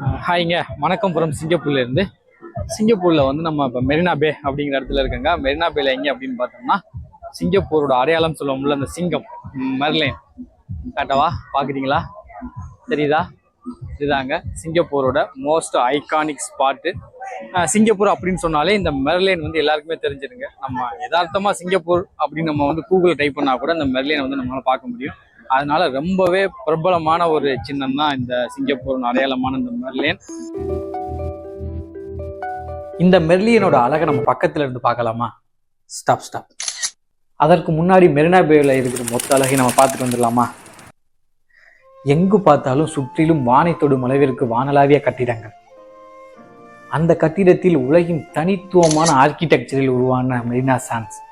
ஹாய்ங்க. வணக்கம் ஃப்ரம் சிங்கப்பூர்ல இருந்து சிங்கப்பூர்ல வந்து நம்ம இப்போ மெரினா பே அப்படிங்கிற இடத்துல இருக்கங்க. மெரினா பேல எங்க அப்படின்னு பார்த்தோம்னா சிங்கப்பூரோட அடையாளம் சொல்லுவோம்ல அந்த சிங்கம் மெர்லைன். கரெக்டாவா பார்க்குறீங்களா பாக்குறீங்களா? தெரியுதா? இதுதாங்க சிங்கப்பூரோட மோஸ்ட் ஐகானிக் ஸ்பாட்டு சிங்கப்பூர் அப்படின்னு சொன்னாலே இந்த மெர்லின் வந்து எல்லாருக்குமே தெரிஞ்சிருங்க. நம்ம யதார்த்தமாக சிங்கப்பூர் அப்படின்னு நம்ம வந்து கூகுள் டைப் பண்ணா கூட இந்த மெர்லினை வந்து நம்மளால பார்க்க முடியும். அதனால ரொம்பவே பிரபலமான ஒரு சின்னம் தான் இந்த சிங்கப்பூர் அடையாளமான இந்த மெர்லியன். இந்த மெர்லியனோட அழகை நம்ம பக்கத்துல இருந்து பார்க்கலாமா? ஸ்டாப் ஸ்டாப் அதற்கு முன்னாடி மெரினா பேல இருக்கிற மொத்த அழகை நம்ம பார்த்துட்டு வந்துடலாமா? எங்கு பார்த்தாலும் சுற்றிலும் வானை தொடும் அளவிற்கு வானலாவிய கட்டிடங்கள். அந்த கட்டிடத்தில் உலகின் தனித்துவமான ஆர்கிடெக்சரில் உருவான மெரினா சான்ஸ்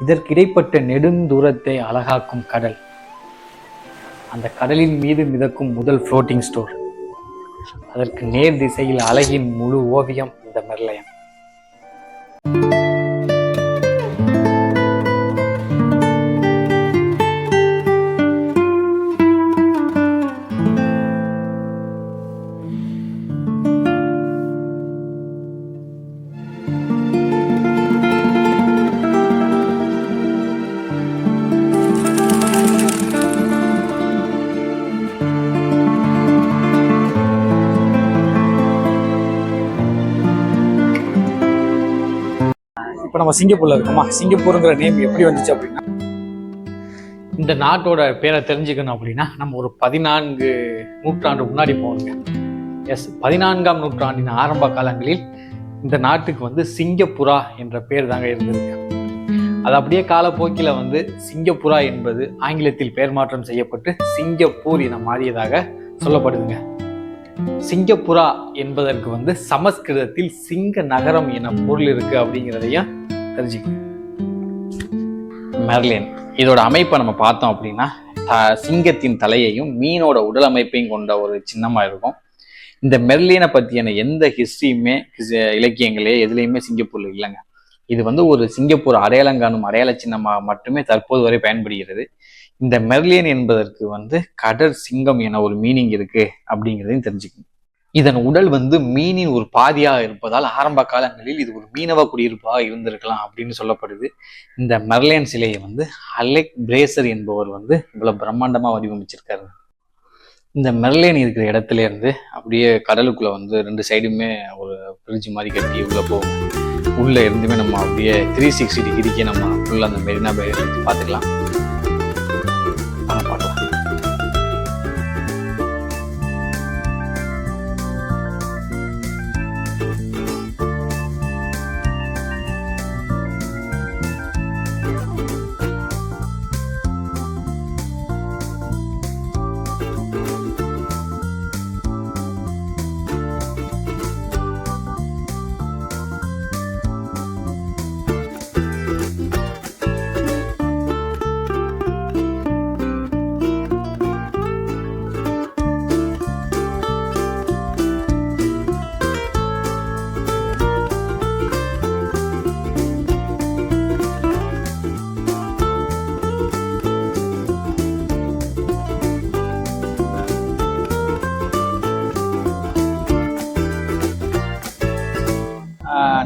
இதற்கு இடைப்பட்ட நெடுந்தூரத்தை அழகாக்கும் கடல். அந்த கடலின் மீது மிதக்கும் முதல் ஃப்ளோட்டிங் ஸ்டோர் அதற்கு நேர் திசையில் அழகின் முழு ஓவியம் இந்த மெர்லயம் நம்ம சிங்கப்பூர்ல இருக்கோமா? சிங்கப்பூருங்கிற நேம் எப்படி வந்துச்சு அப்படின்னா இந்த நாட்டோட பேரை தெரிஞ்சுக்கணும் அப்படின்னா நம்ம ஒரு பதினான்கு நூற்றாண்டு முன்னாடி போகணுங்க எஸ் பதினான்காம் நூற்றாண்டின் ஆரம்ப காலங்களில் இந்த நாட்டுக்கு வந்து சிங்கப்புரா என்ற பேர் தாங்க இருந்திருக்கு. அது அப்படியே காலப்போக்கில் வந்து சிங்கப்புரா என்பது ஆங்கிலத்தில் பெயர் மாற்றம் செய்யப்பட்டு சிங்கப்பூர் என மாறியதாக சொல்லப்படுதுங்க. சிங்கப்புரா என்பதற்கு வந்து சமஸ்கிருதத்தில் சிங்க நகரம் என பொருள் இருக்கு அப்படிங்கிறதையும் தெரிஞ்சுக்கணும் மெர்லின் இதோட அமைப்பை நம்ம பார்த்தோம் அப்படின்னா சிங்கத்தின் தலையையும் மீனோட உடல் அமைப்பையும் கொண்ட ஒரு சின்னமா இருக்கும். இந்த மெர்லினை பத்தியான எந்த ஹிஸ்டரியுமே இலக்கியங்களே எதுலேயுமே சிங்கப்பூர்ல இல்லைங்க. இது வந்து ஒரு சிங்கப்பூர் அடையாளம் காணும் அடையாள சின்னமாக மட்டுமே தற்போது வரை பயன்படுகிறது. இந்த மெர்லியன் என்பதற்கு வந்து கடற் சிங்கம் என ஒரு மீனிங் இருக்கு அப்படிங்கிறதையும் தெரிஞ்சுக்கணும். இதன் உடல் வந்து மீனின் ஒரு பாதியாக இருப்பதால் ஆரம்ப காலங்களில் இது ஒரு மீனவ குடியிருப்பாக இருந்திருக்கலாம் அப்படின்னு சொல்லப்படுது. இந்த மெர்லேன் சிலையை வந்து அலெக் பிரேசர் என்பவர் வந்து இவ்வளவு பிரம்மாண்டமாக வடிவமைச்சிருக்காரு. இந்த மெர்லேன் இருக்கிற இடத்துல இருந்து அப்படியே கடலுக்குள்ள வந்து ரெண்டு சைடுமே ஒரு பிரிட்ஜ் மாதிரி கட்டி உள்ள போகும். உள்ள இருந்துமே நம்ம அப்படியே த்ரீ சிக்ஸ்டி டிகிரிக்கு நம்ம ஃபுல்லாக அந்த மெரினா பே பார்த்துக்கலாம்.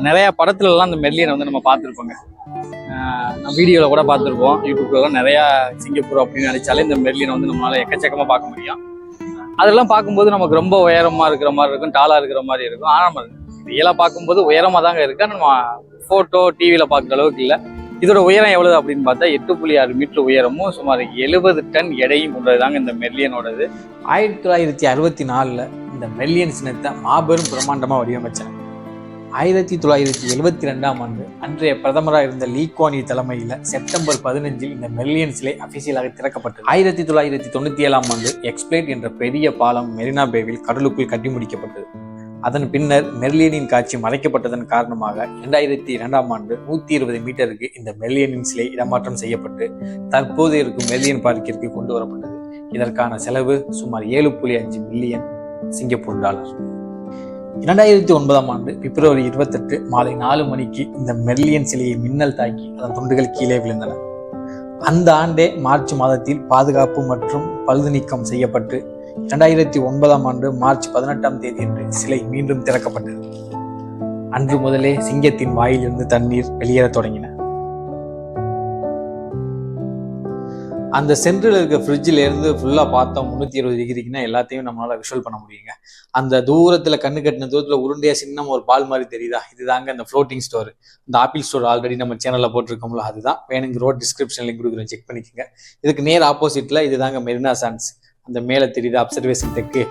நிறைய படத்துல எல்லாம் இந்த மெர்லியனை வந்து நம்ம பார்த்துருப்போங்க. நம்ம வீடியோவில் கூட பார்த்துருப்போம். யூடியூப்லலாம் நிறையா சிங்கப்பூர் அப்படின்னு நினைச்சாலே இந்த மெர்லியனை வந்து நம்மளால எக்கச்சக்கமாக பார்க்க முடியும். அதெல்லாம் பார்க்கும்போது நமக்கு ரொம்ப உயரமா இருக்கிற மாதிரி இருக்கும் டாலா இருக்கிற மாதிரி இருக்கும். ஆனால் ரியலாக பார்க்கும்போது உயரமாக தாங்க இருக்கு. நம்ம ஃபோட்டோ டிவியில் பார்க்குற அளவுக்கு இல்லை. இதோட உயரம் எவ்வளவு அப்படின்னு பார்த்தா எட்டு புள்ளி ஆறு மீட்டர் உயரமும் சுமார் எழுபது டன் எடையும் கொண்டது தாங்க இந்த மெர்லியனோடது. ஆயிரத்தி தொள்ளாயிரத்தி அறுபத்தி நாலில் இந்த மெல்லியன் சின்னத்தை மாபெரும் பிரம்மாண்டமாக வடிவமைச்சாங்க. ஆயிரத்தி தொள்ளாயிரத்தி எழுபத்தி ரெண்டாம் ஆண்டு அன்றைய பிரதமராக இருந்த லீ குவானி தலைமையில் செப்டம்பர் பதினஞ்சில் இந்த மெர்லியன் சிலை அபிஷியலாக திறக்கப்பட்டது. ஆயிரத்தி தொள்ளாயிரத்தி தொண்ணூத்தி ஏழாம் ஆண்டு எக்ஸ்பிளேட் என்ற பெரிய பாலம் மெரினா பேவில் கடலுக்குள் கட்டி முடிக்கப்பட்டது. அதன் பின்னர் மெர்லியனின் காட்சி மறைக்கப்பட்டதன் காரணமாக இரண்டாயிரத்தி இரண்டாம் ஆண்டு நூத்தி இருபது மீட்டருக்கு இந்த மெர்லியனின் சிலை இடமாற்றம் செய்யப்பட்டு தற்போது இருக்கும் மெர்லியன் பார்க்கிற்கு கொண்டு வரப்பட்டது. இதற்கான செலவு சுமார் ஏழு புள்ளி அஞ்சு மில்லியன் சிங்கப்பூர் டாலர். இரண்டாயிரத்தி ஒன்பதாம் ஆண்டு பிப்ரவரி இருபத்தெட்டு மாலை நாலு மணிக்கு இந்த மெர்லியன் சிலையை மின்னல் தாக்கி அதன் துண்டுகள் கீழே விழுந்தன. அந்த ஆண்டே மார்ச் மாதத்தில் பாதுகாப்பு மற்றும் பழுது நீக்கம் செய்யப்பட்டு இரண்டாயிரத்தி ஒன்பதாம் ஆண்டு மார்ச் பதினெட்டாம் தேதி என்று சிலை மீண்டும் திறக்கப்பட்டது. அன்று முதலே சிங்கத்தின் வாயிலிருந்து தண்ணீர் வெளியேறத் தொடங்கின. அந்த சென்ட்ரல் இருக்க ஃப்ரிட்ஜில் இருந்து ஃபுல்லாக பார்த்தோம் முந்நூற்றி இருபது டிகிரிக்குன்னா எல்லாத்தையும் நம்மளால் விஷுவல் பண்ண முடியுங்க. அந்த தூரத்தில் கண்ணு கட்டின தூரத்தில் உருண்டையாக சின்ன ஒரு பால் மாதிரி தெரியுதா? இதுதாங்க அந்த ஃப்ளோட்டிங் ஸ்டோர் இந்த ஆப்பிள் ஸ்டோர் ஆல்ரெடி நம்ம சேனலில் போட்டிருக்கோம்ல அதுதான். வேணுங்க ரோட் டிஸ்கிரிப்ஷன் லிங்க் கொடுக்குறோம் செக் பண்ணிக்கோங்க. இதுக்கு நேர் ஆப்போசிட்டில் இதுதாங்க மெரினா சான்ஸ் அந்த மேலே தெரியுது அப்சர்வேஷன் தெற்கு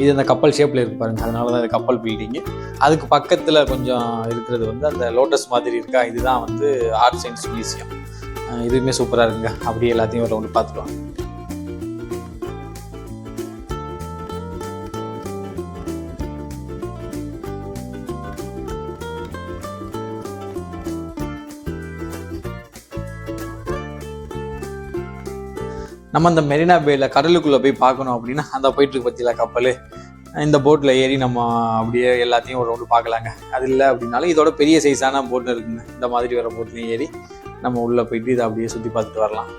இது அந்த கப்பல் ஷேப்பில் இருப்பாருங்க அதனால தான் இந்த கப்பல் பில்டிங்கு அதுக்கு பக்கத்தில் கொஞ்சம் இருக்கிறது வந்து அந்த லோட்டஸ் மாதிரி இருக்கா? இதுதான் வந்து ஆர்ட் சயின்ஸ் மியூசியம் இதுவுமே சூப்பராக இருக்குங்க. அப்படியே எல்லாத்தையும் ஒரு ஒன்று பார்த்துட்டு நம்ம அந்த மெரினா பேயில் கடலுக்குள்ளே போய் பார்க்கணும் அப்படின்னா அந்த போயிட்டுருக்கு பற்றியில கப்பல்? இந்த போட்டில் ஏறி நம்ம அப்படியே எல்லாத்தையும் ஒரு ரவுண்டு பார்க்கலாங்க. அது இல்லை அப்படின்னாலும் இதோட பெரிய சைஸான போட்டு இருக்குங்க. இந்த மாதிரி வர போட்லையும் ஏறி நம்ம உள்ளே போயிட்டு இதை அப்படியே சுற்றி பார்த்துட்டு வரலாம்.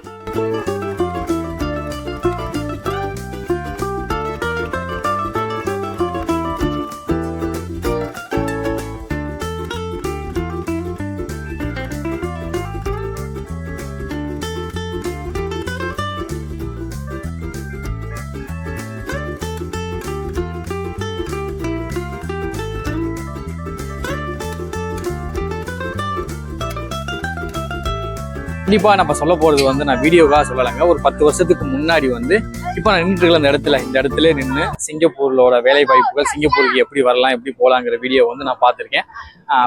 கண்டிப்பாக நம்ம சொல்ல போகிறது வந்து நான் வீடியோவாக சொல்லலைங்க. ஒரு பத்து வருஷத்துக்கு முன்னாடி வந்து இப்போ நான் நின்றுட்டு அந்த இடத்துல இந்த இடத்துல நின்று சிங்கப்பூரோட வேலை வாய்ப்புகள் சிங்கப்பூருக்கு எப்படி வரலாம் எப்படி போகலாங்கிற வீடியோ வந்து நான் பார்த்துருக்கேன்.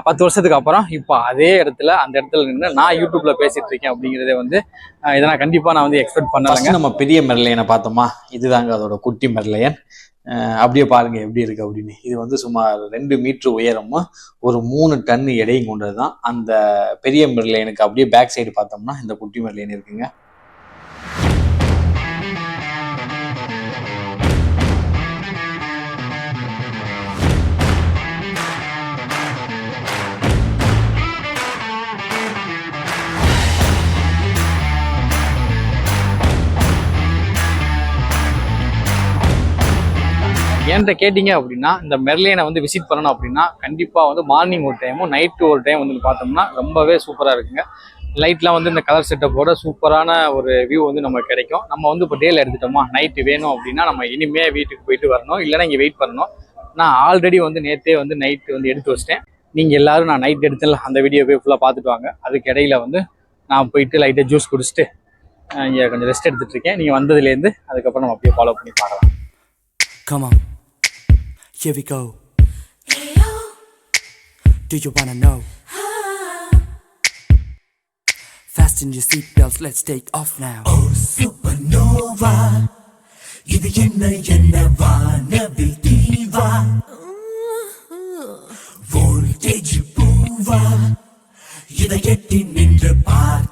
பத்து வருஷத்துக்கு அப்புறம் இப்போ அதே இடத்துல அந்த இடத்துல நின்று நான் யூடியூப்பில் பேசிகிட்டு இருக்கேன் அப்படிங்கிறதே வந்து இதை நான் கண்டிப்பாக நான் வந்து எக்ஸ்பெக்ட் பண்ணலைங்க. நம்ம பெரிய மெர்லையனை பார்த்தோமா? இதுதாங்க அதோட குட்டி மெர்லையன். அப்படியே பாருங்க எப்படி இருக்கு அப்படின்னு. இது வந்து சுமார் ரெண்டு மீட்டர் உயரமும் ஒரு மூணு டன் எடையும் கொண்டது தான் அந்த பெரிய மெர்லைனுக்கு அப்படியே பேக் சைடு பார்த்தோம்னா இந்த குட்டி மெர்லைன் இருக்குங்க. என்கிட்ட கேட்டிங்க அப்படின்னா இந்த மெர்லியனை வந்து விசிட் பண்ணணும் அப்படின்னா கண்டிப்பாக வந்து மார்னிங் ஒரு டைமும் நைட்டு ஒரு டைம் வந்து பார்த்தோம்னா ரொம்பவே சூப்பராக இருக்குங்க. லைட்லாம் வந்து இந்த கலர் செட்டப்போட சூப்பரான ஒரு வியூ வந்து நமக்கு கிடைக்கும். நம்ம வந்து இப்போ டேல எடுத்துட்டோமா நைட்டு வேணும் அப்படின்னா நம்ம இனிமே வீட்டுக்கு போயிட்டு வரணும். இல்லைன்னா இங்கே வெயிட் பண்ணணும். நான் ஆல்ரெடி வந்து நேற்றே வந்து நைட்டு வந்து எடுத்து வச்சிட்டேன். நீங்கள் எல்லோரும் நான் நைட் எடுத்துல அந்த வீடியோ போய் ஃபுல்லாக பார்த்துட்டு வாங்க. அதுக்கு இடையில வந்து நான் போயிட்டு லைட்டாக ஜூஸ் குடிச்சிட்டு இங்கே கொஞ்சம் ரெஸ்ட் எடுத்துகிட்ருக்கேன் நீங்கள் வந்ததுலேருந்து அதுக்கப்புறம் நம்ம அப்படியே ஃபாலோ பண்ணி பார்க்கலாம். Come on, here we go. Do you wanna know? Fasten your seatbelts, let's take off now. supernova இது என்ன என்ன வானவில் தீவா வோல்டேஜ் பூவா இதை எட்டி நின்று பார்த்திட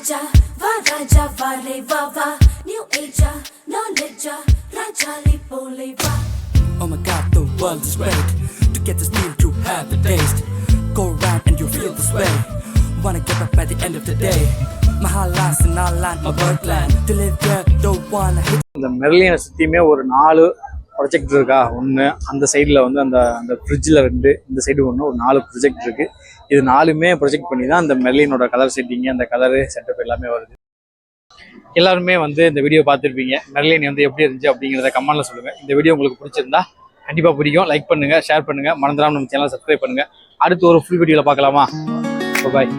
ராஜா வா ராஜா வாரே வா வா நியூ ஏஜா நாலேஜா ராஜாலி போலே வா Oh my god, the world is great To get this meal, you have the taste Go around and you feel this way Wanna get up by the end of the day My highlands and our land, my birthland To live there, don't wanna hit இந்த மெர்லினை சுற்றியுமே ஒரு நாலு project இருக்கா ஒன்று அந்த சைடில் வந்து அந்த அந்த ஃப்ரிட்ஜில் ரெண்டு இந்த சைடு ஒன்று ஒரு நாலு ப்ரொஜெக்ட் இருக்குது இது நாலுமே ப்ரொஜெக்ட் பண்ணி தான் அந்த மெர்லினோட கலர் செட்டிங்கு அந்த கலரு செட்டப் எல்லாமே வருது. எல்லாருமே வந்து இந்த வீடியோ பார்த்துருப்பீங்க. மெர்லின் வந்து எப்படி இருந்துச்சு அப்படிங்கிறத கமெண்ட்ல சொல்லுங்க. இந்த வீடியோ உங்களுக்கு பிடிச்சிருந்தா கண்டிப்பாக பிடிக்கும். லைக் பண்ணுங்க ஷேர் பண்ணுங்க. மறந்துடாமல் நம்ம சேனலை சப்ஸ்கிரைப் பண்ணுங்க. அடுத்து ஒரு ஃபுல் வீடியோவில் பார்க்கலாமா? பாய்